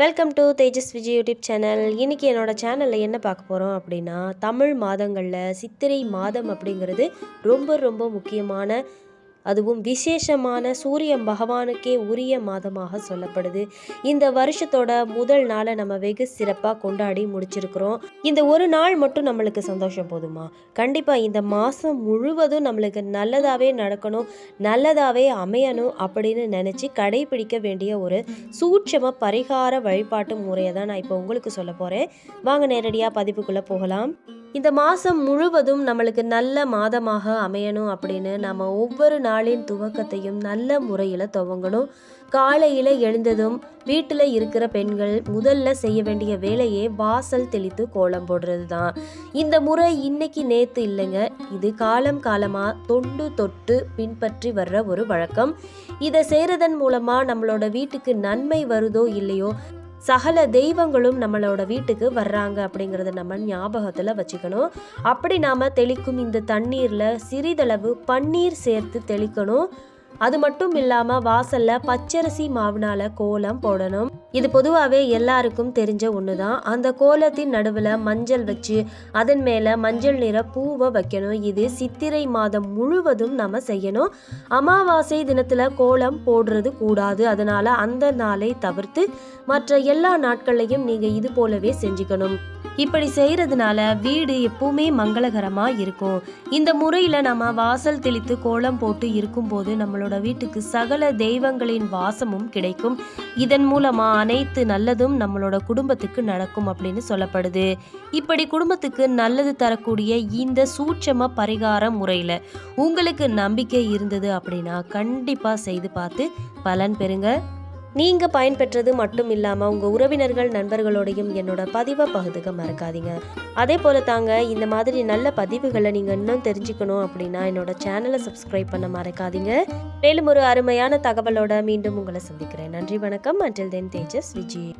Welcome to Tejas Vijay YouTube channel இன்றைக்கி என்னோடய சேனலில் என்ன பார்க்க போகிறோம் அப்படின்னா தமிழ் மாதங்களில் சித்திரை மாதம் அப்படிங்கிறது ரொம்ப ரொம்ப முக்கியமான அதுவும் விசேஷமான சூரிய பகவானுக்கே உரிய மாதமாக சொல்லப்படுது. இந்த வருஷத்தோட முதல் நாளை நம்ம வெகு சிறப்பாக கொண்டாடி முடிச்சிருக்கிறோம். இந்த ஒரு நாள் மட்டும் நம்மளுக்கு சந்தோஷம் போதுமா? கண்டிப்பாக இந்த மாதம் முழுவதும் நம்மளுக்கு நல்லதாகவே நடக்கணும் நல்லதாகவே அமையணும் அப்படின்னு நினச்சி கடைபிடிக்க வேண்டிய ஒரு சூட்சம பரிகார வழிபாட்டு முறையை தான் நான் இப்போ உங்களுக்கு சொல்ல போகிறேன் வாங்க நேரடியாக பதிப்புக்குள்ளே போகலாம். இந்த மாதம் முழுவதும் நம்மளுக்கு நல்ல மாதமாக அமையணும் அப்படின்னு நம்ம ஒவ்வொரு நாளின் துவக்கத்தையும் நல்ல முறையில் துவங்கணும். காலையில் எழுந்ததும் வீட்டில் இருக்கிற பெண்கள் முதல்ல செய்ய வேண்டிய வேலையே வாசல் தெளித்து கோலம் போடுறது தான் இந்த முறை இன்னைக்கு நேற்று இல்லைங்க இது காலம் காலமாக தொண்டு தொட்டு பின்பற்றி வர்ற ஒரு வழக்கம். இதை செய்கிறதன் மூலமாக நம்மளோட வீட்டுக்கு நன்மை வருதோ இல்லையோ சகல தெய்வங்களும் நம்மளோட வீட்டுக்கு வர்றாங்க அப்படிங்கிறத நம்ம ஞாபகத்தில் வச்சுக்கணும். அப்படி நாம் தெளிக்கும் இந்த தண்ணீரில் சிறிதளவு பன்னீர் சேர்த்து தெளிக்கணும். அது மட்டும் இல்லாமல் வாசலில் பச்சரிசி மாவுனால கோலம் போடணும். இது பொதுவாகவே எல்லாருக்கும் தெரிஞ்ச ஒன்று தான் அந்த கோலத்தின் நடுவில் மஞ்சள் வச்சு அதன் மேலே மஞ்சள் நிற பூவை வைக்கணும். இது சித்திரை மாதம் முழுவதும் நம்ம செய்யணும். அமாவாசை தினத்தில் கோலம் போடுறது கூடாது. அதனால் அந்த நாளை தவிர்த்து மற்ற எல்லா நாட்கள்லையும் நீங்கள் இது போலவே செஞ்சுக்கணும். இப்படி செய்கிறதுனால வீடு எப்பவுமே மங்களகரமாக இருக்கும். இந்த முறையில் நம்ம வாசல் தெளித்து கோலம் போட்டு இருக்கும்போது நம்மளோட வீட்டுக்கு சகல தெய்வங்களின் வாசமும் கிடைக்கும். இதன் மூலமாக அனைத்து நல்லதும் நம்மளோட குடும்பத்துக்கு நடக்கும் அப்படின்னு சொல்லப்படுது. இப்படி குடும்பத்துக்கு நல்லது தரக்கூடிய இந்த சூட்சம பரிகார முறையில் உங்களுக்கு நம்பிக்கை இருந்தது அப்படின்னா கண்டிப்பாக செய்து பார்த்து பலன் பெறுங்க. நீங்கள் பயன்பெற்றது மட்டும் இல்லாமல் உங்கள் உறவினர்கள் நண்பர்களோடையும் என்னோட பதிவை பகுதுக்க மறக்காதீங்க. அதே போல் தாங்க இந்த மாதிரி நல்ல பதிவுகளை நீங்கள் இன்னும் தெரிஞ்சுக்கணும் அப்படின்னா என்னோட சேனலை சப்ஸ்கிரைப் பண்ண மறக்காதீங்க. மேலும் ஒரு அருமையான தகவலோட மீண்டும் உங்களை சந்திக்கிறேன். நன்றி வணக்கம். அண்டில் தென் தேஜஸ் விஜய்